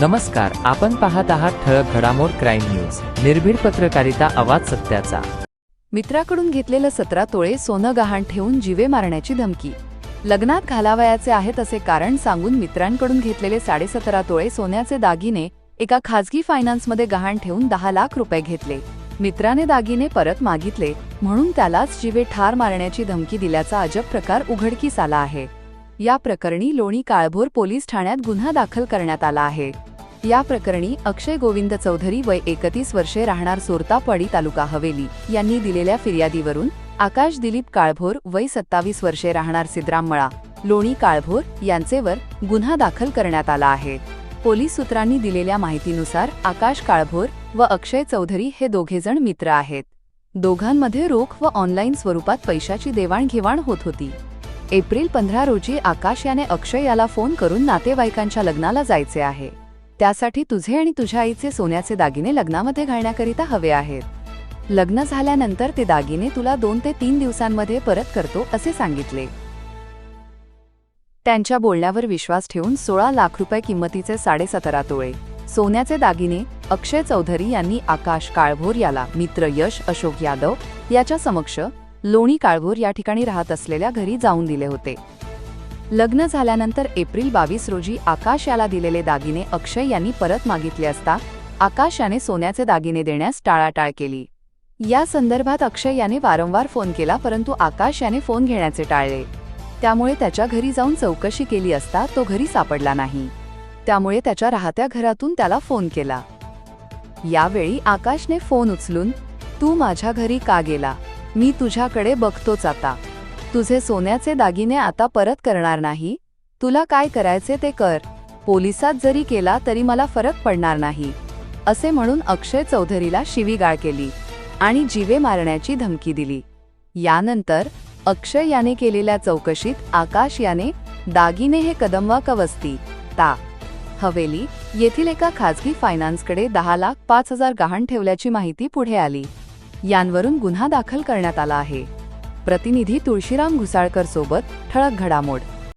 नमस्कार आपण पाहत आहात ठळक घडामोड क्राईम न्यूज. निर्भीड पत्रकारिता आवाज सत्याचा. मित्राकडून घेतलेलं सतरा तोळे सोनं गहाण ठेवून जीवे मारण्याची धमकी. लग्नात घालावयाचे आहेत असे कारण सांगून मित्रांकडून घेतलेले साडेसतरा तोळे सोन्याचे दागिने एका खाजगी फायनान्समध्ये गहाण ठेवून दहा लाख रुपये घेतले. मित्राने दागिने परत मागितले म्हणून त्यालाच जीवे ठार मारण्याची धमकी दिल्याचा अजब प्रकार उघडकीस आला आहे. या प्रकरणी लोणी काळभोर पोलीस ठाण्यात गुन्हा दाखल करण्यात आला आहे. या प्रकरणी अक्षय गोविंद चौधरी वय एकतीस वर्षे राहणार सोरतापाडी तालुका हवेली यांनी दिलेल्या फिर्यादीवरून आकाश दिलीप काळभोर वय सत्तावीस वर्षे राहणार सिद्राममळा लोणी काळभोर यांचेवर गुन्हा दाखल करण्यात आला आहे. पोलीस सूत्रांनी दिलेल्या माहितीनुसार आकाश काळभोर व अक्षय चौधरी हे दोघेजण मित्र आहेत. दोघांमध्ये रोख व ऑनलाईन स्वरूपात पैशाची देवाणघेवाण होत होती. एप्रिल पंधरा रोजी आकाश याने अक्षय याला फोन करून नातेवाईकांच्या लग्नाला जायचे आहे. त्यासाठी तुझे आणि तुझ्या आईचे सोन्याचे दागिने लग्नामध्ये घालण्याकरिता हवे आहेत. लग्न झाल्यानंतर ते दागिने तुला दोन ते तीन दिवसांमध्ये परत करतो असे सांगितले. त्यांच्या बोलण्यावर विश्वास ठेवून सोळा लाख रुपये किंमतीचे साडेसतरा तोळे सोन्याचे दागिने अक्षय चौधरी यांनी आकाश काळभोर याला मित्र यश अशोक यादव याच्या समक्ष लोणी काळभोर या ठिकाणी राहत असलेल्या घरी जाऊन दिले होते. लग्न झाल्यानंतर एप्रिल बावीस रोजी आकाश याला दिलेले दागिने अक्षय यांनी परत मागितले असता आकाश याने सोन्याचे दागिने देण्यास टाळाटाळ केली. या संदर्भात अक्षय याने वारंवार फोन केला परंतु आकाश याने फोन घेण्याचे टाळले. त्यामुळे त्याच्या घरी जाऊन चौकशी केली असता तो घरी सापडला नाही. त्यामुळे त्याच्या राहत्या घरातून त्याला फोन केला. यावेळी आकाशने फोन उचलून तू माझ्या घरी का गेला? मी तुझ्याकडे बघतोच आता. तुझे सोन्याचे दागिने आता परत करणार नाही? तुला काय करायचे ते कर. पोलिसात जरी केला तरी मला फरक पडणार नाही. असे म्हणून अक्षय चौधरीला शिवीगाळ केली आणि जीवे मारण्याची धमकी दिली. यानंतर अक्षय याने केलेल्या चौकशीत आकाश याने दागिने हे कदमवा कवस्ती ता हवेली येथील एका खाजगी फायनान्सकडे दहा लाख पाच हजार गहाण ठेवल्याची माहिती पुढे आली. यांवरून गुन्हा दाखल करण्यात आला आहे. प्रतिनिधी तुळशीराम घुसाळकर सोबत ठळक घडामोड.